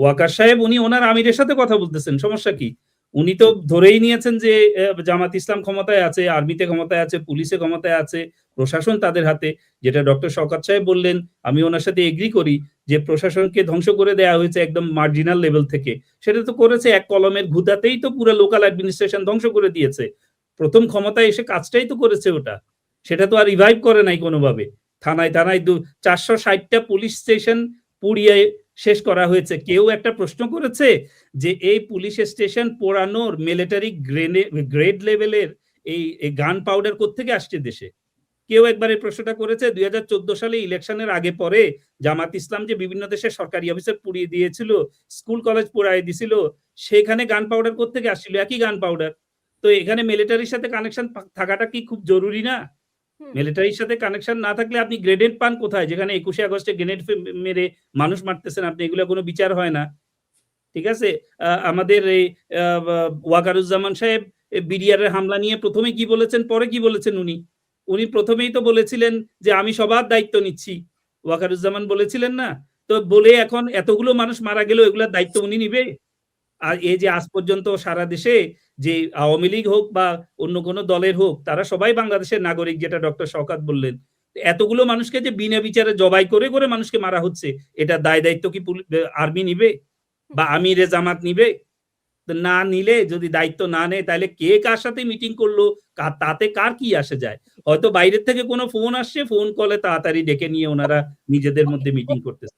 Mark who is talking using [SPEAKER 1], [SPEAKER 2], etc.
[SPEAKER 1] ওয়াকার সাহেব উনি ওনার আমিরের সাথে কথা বলতেছেন, সমস্যা কি? উনি তো ধরেই নিয়েছেন যে জামাত ইসলাম ক্ষমতায় আছে, আর্মিতে ক্ষমতায় আছে, পুলিশে ক্ষমতায় আছে, প্রশাসন তাদের হাতে, যেটা ডক্টর শওকত সাহেব বললেন, আমি ওনার সাথে এগ্রি করি যে প্রশাসনকে ধ্বংস করে দেওয়া হয়েছে একদম মার্জিনাল লেভেল থেকে। সেটা তো করেছে এক কলমের ঘুতাতেই তো পুরো লোকাল অ্যাডমিনিস্ট্রেশন ধ্বংস করে দিয়েছে। প্রথম ক্ষমতায় এসে কাজটাই তো করেছে ওটা। সেটা তো আর রিভাইভ করে নাই কোনোভাবে। থানায় থানায় চারশো ষাটটা পুলিশ স্টেশন পুড়িয়ে শেষ করা হয়েছে। কেউ একটা প্রশ্ন করেছে যে এই পুলিশ স্টেশন পোড়ানোর মিলিটারি গ্রেড লেভেলের এই গান পাউডার কোত্থেকে আসছে দেশে? কেউ একবার এই প্রশ্নটা করেছে, দুই হাজার চোদ্দ সালে ইলেকশনের আগে পরে জামাত ইসলাম যে বিভিন্ন দেশের সরকারি অফিসার পুড়িয়ে দিয়েছিল স্কুল কলেজ পোড়াই দিছিল, সেখানে গান পাউডার কোত্থেকে আসছিল? একই গান পাউডার তো এখানে মিলিটারির সাথে কানেকশন থাকাটা কি খুব জরুরি না। মিলিটারির সাথে কানেকশন না থাকলে আপনি গ্রেনেড পান কোথায়? যেখানে একুশে আগস্টে গ্রেনেড মেরে মানুষ মারতেছেন, আপনি এগুলো কোনো বিচার হয় না। ঠিক আছে? আমাদের এই ওয়াকারুজ্জামান সাহেব বিডিআর হামলা নিয়ে প্রথমে কি বলেছেন, পরে কি বলেছেন উনি? উনি প্রথমেই তো বলেছিলেন যে, আমি সবার দায়িত্ব নিচ্ছি। ওয়াকারুজ্জামান বলেছিলেন না। তো বলে এখন এতগুলো মানুষ মারা গেল এগুলোর দায়িত্ব উনি নিবে? আর এই যে আজ পর্যন্ত সারা দেশে যে আওয়ামী লীগ হোক বা অন্য কোনো দলের হোক, তারা সবাই বাংলাদেশের নাগরিক, যেটা ডক্টর শওকাত বললেন। এতগুলো মানুষকে যে বিনা বিচারে জবাই করে করে মানুষকে মারা হচ্ছে, এটা দায় দায়িত্ব কি আর্মি নিবে? বা আমিরে জামাত নিবে? না নিলে, যদি দায়িত্ব না নেয়, তাহলে কে কার সাথে মিটিং করল? তাতে কার কি আসে যায়? হয়তো বাইরের থেকে কোনো ফোন আসছে ফোন কলে তাড়াতাড়ি ডেকে নিয়ে ওনারা নিজেদের মধ্যে মিটিং করতেছে।